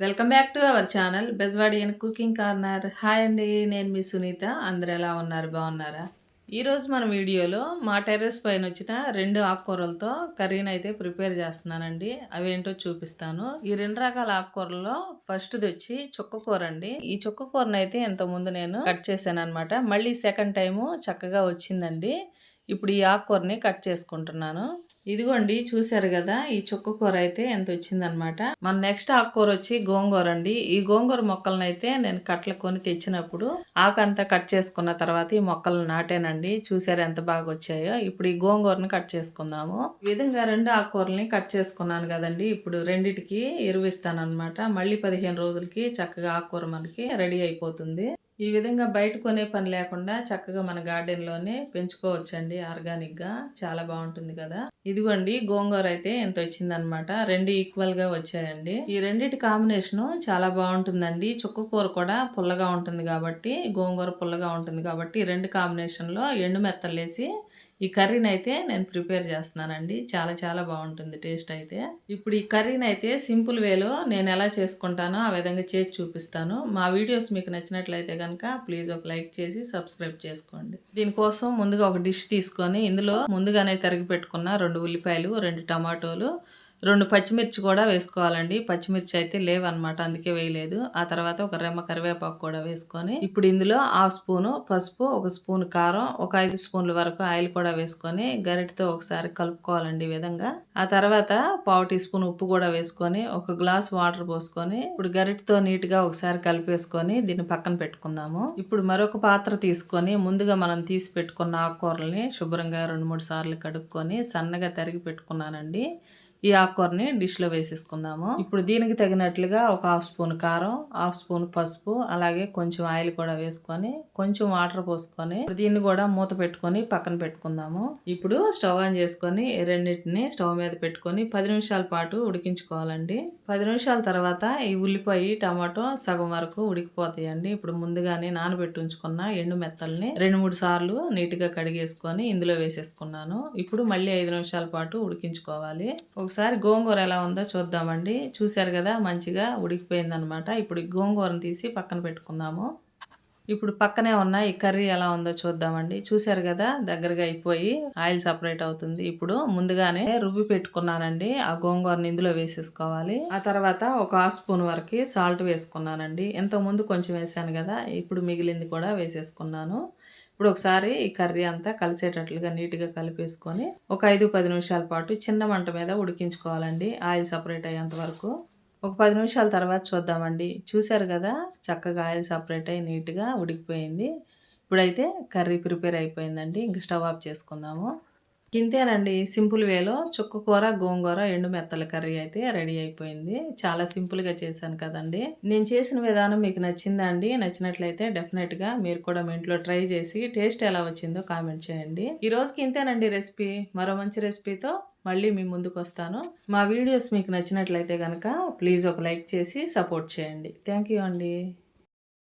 Welcome back to our channel Bezwadi and cooking corner. Hi అండి నేను మీ సునీత. అందరు ఎలా ఉన్నారు? బాగున్నారా? ఈరోజు మన వీడియోలో మా టెర్రస్ పైన వచ్చిన రెండు ఆకుకూరలతో కర్రీని అయితే ప్రిపేర్ చేస్తున్నానండి. అవేంటో చూపిస్తాను. ఈ రెండు రకాల ఆకుకూరల్లో ఫస్ట్ది వచ్చి చుక్కకూర అండి. ఈ చుక్కకూరను అయితే ఇంతకుముందు నేను కట్ చేశాను అనమాట మళ్ళీ సెకండ్ టైము చక్కగా వచ్చిందండి. ఇప్పుడు ఈ ఆకుకూరని కట్ చేసుకుంటున్నాను. ఇదిగోండి చూసారు కదా ఈ చుక్క కూర అయితే ఎంత వచ్చిందనమాట మన నెక్స్ట్ ఆకుకూర వచ్చి గోంగూర అండి ఈ గోంగూర మొక్కలను అయితే నేను కట్టలు కొని తెచ్చినప్పుడు ఆకంతా కట్ చేసుకున్న తర్వాత ఈ మొక్కలు నాటానండి. చూసారు ఎంత బాగా వచ్చాయో ఇప్పుడు ఈ గోంగూరని కట్ చేసుకుందాము. ఈ విధంగా రెండు ఆకుకూరల్ని కట్ చేసుకున్నాను కదండి. ఇప్పుడు రెండిటికి ఎరువిస్తాను అనమాట మళ్ళీ పదిహేను రోజులకి చక్కగా ఆకుకూర మనకి రెడీ అయిపోతుంది. ఈ విధంగా బయట కొనే పని లేకుండా చక్కగా మన గార్డెన్లోనే పెంచుకోవచ్చండి ఆర్గానిక్గా చాలా బాగుంటుంది కదా. ఇదిగోండి గోంగూర అయితే ఎంత వచ్చిందనమాట రెండు ఈక్వల్గా వచ్చాయండి. ఈ రెండింటి కాంబినేషన్ చాలా బాగుంటుందండి. చుక్క కూర కూడా పుల్లగా ఉంటుంది కాబట్టి గోంగూర పుల్లగా ఉంటుంది కాబట్టి ఈ రెండు కాంబినేషన్లో ఎండు మెత్తలేసి ఈ కర్రీని అయితే నేను ప్రిపేర్ చేస్తున్నానండి. చాలా చాలా బాగుంటుంది టేస్ట్ అయితే. ఇప్పుడు ఈ కర్రీని అయితే సింపుల్ వేలో నేను ఎలా చేసుకుంటానో ఆ విధంగా చేసి చూపిస్తాను. మా వీడియోస్ మీకు నచ్చినట్లయితే కనుక ప్లీజ్ ఒక లైక్ చేసి సబ్స్క్రైబ్ చేసుకోండి. దీనికోసం ముందుగా ఒక డిష్ తీసుకొని ఇందులో ముందుగానే తరిగి పెట్టుకున్న రెండు ఉల్లిపాయలు రెండు టమాటోలు రెండు పచ్చిమిర్చి కూడా వేసుకోవాలండి. పచ్చిమిర్చి అయితే లేవన్నమాట అందుకే వేయలేదు. ఆ తర్వాత ఒక రెమ్మ కరివేపాకు కూడా వేసుకొని ఇప్పుడు ఇందులో హాఫ్ స్పూను పసుపు ఒక స్పూన్ కారం ఒక ఐదు స్పూన్ల వరకు ఆయిల్ కూడా వేసుకొని గరిటతో ఒకసారి కలుపుకోవాలండి ఈ విధంగా. ఆ తర్వాత పావు టీ స్పూన్ ఉప్పు కూడా వేసుకొని ఒక గ్లాస్ వాటర్ పోసుకొని ఇప్పుడు గరిటతో నీట్గా ఒకసారి కలిపేసుకొని దీన్ని పక్కన పెట్టుకుందాము. ఇప్పుడు మరొక పాత్ర తీసుకొని ముందుగా మనం తీసి పెట్టుకున్న ఆకుకూరల్ని శుభ్రంగా రెండు మూడు సార్లు కడుక్కొని సన్నగా తరిగి పెట్టుకున్నానండి. ఈ ఆకుకూరని డిష్లో వేసేసుకుందాము. ఇప్పుడు దీనికి తగినట్లుగా ఒక హాఫ్ స్పూన్ కారం హాఫ్ స్పూన్ పసుపు అలాగే కొంచెం ఆయిల్ కూడా వేసుకొని కొంచెం వాటర్ పోసుకొని దీన్ని కూడా మూత పెట్టుకొని పక్కన పెట్టుకుందాము. ఇప్పుడు స్టవ్ ఆన్ చేసుకొని రెండింటిని స్టవ్ మీద పెట్టుకొని పది నిమిషాల పాటు ఉడికించుకోవాలండి. పది నిమిషాల తర్వాత ఈ ఉల్లిపాయ టమాటో సగం వరకు ఉడికిపోతాయండి. ఇప్పుడు ముందుగానే నానబెట్టి ఉంచుకున్న ఎండు మెత్తల్ని రెండు మూడు సార్లు నీట్గా కడిగేసుకొని ఇందులో వేసేసుకున్నాను. ఇప్పుడు మళ్ళీ ఐదు నిమిషాల పాటు ఉడికించుకోవాలి. ఒకసారి గోంగూర ఎలా ఉందో చూద్దామండి. చూశారు కదా మంచిగా ఉడికిపోయిందనమాట ఇప్పుడు గోంగూరను తీసి పక్కన పెట్టుకుందాము. ఇప్పుడు పక్కనే ఉన్న ఈ కర్రీ ఎలా ఉందో చూద్దామండి. చూశారు కదా దగ్గరగా అయిపోయి ఆయిల్ సపరేట్ అవుతుంది. ఇప్పుడు ముందుగానే రుబ్బి పెట్టుకున్నానండి. ఆ గోంగూరని ఇందులో వేసేసుకోవాలి. ఆ తర్వాత ఒక హాఫ్ స్పూన్ వరకు సాల్ట్ వేసుకున్నానండి. ఇంతకుముందు కొంచెం వేసాను కదా ఇప్పుడు మిగిలింది కూడా వేసేసుకున్నాను. ఇప్పుడు ఒకసారి ఈ కర్రీ అంతా కలిసేటట్లుగా నీట్గా కలిపేసుకొని ఒక ఐదు పది నిమిషాల పాటు చిన్న మంట మీద ఉడికించుకోవాలండి. ఆయిల్ సపరేట్ అయ్యేంత వరకు. ఒక పది నిమిషాల తర్వాత చూద్దామండి. చూశారు కదా చక్కగా ఆయిల్ సపరేట్ అయ్యి నీట్గా ఉడికిపోయింది. ఇప్పుడైతే కర్రీ ప్రిపేర్ అయిపోయిందండి. ఇంక స్టవ్ ఆఫ్ చేసుకుందాము. ఇంతేనండి సింపుల్ వేలో చుక్క కూర గోంగూర ఎండు మెత్తల కర్రీ అయితే రెడీ అయిపోయింది. చాలా సింపుల్గా చేశాను కదండి. నేను చేసిన విధానం మీకు నచ్చిందా అండి నచ్చినట్లయితే డెఫినెట్గా మీరు కూడా మీ ఇంట్లో ట్రై చేసి టేస్ట్ ఎలా వచ్చిందో కామెంట్ చేయండి. ఈ రోజుకి ఇంతేనండి రెసిపీ. మరో మంచి రెసిపీతో మళ్ళీ మీ ముందుకు వస్తాను. మా వీడియోస్ మీకు నచ్చినట్లయితే కనుక ప్లీజ్ ఒక లైక్ చేసి సపోర్ట్ చేయండి. థ్యాంక్ యూ అండి.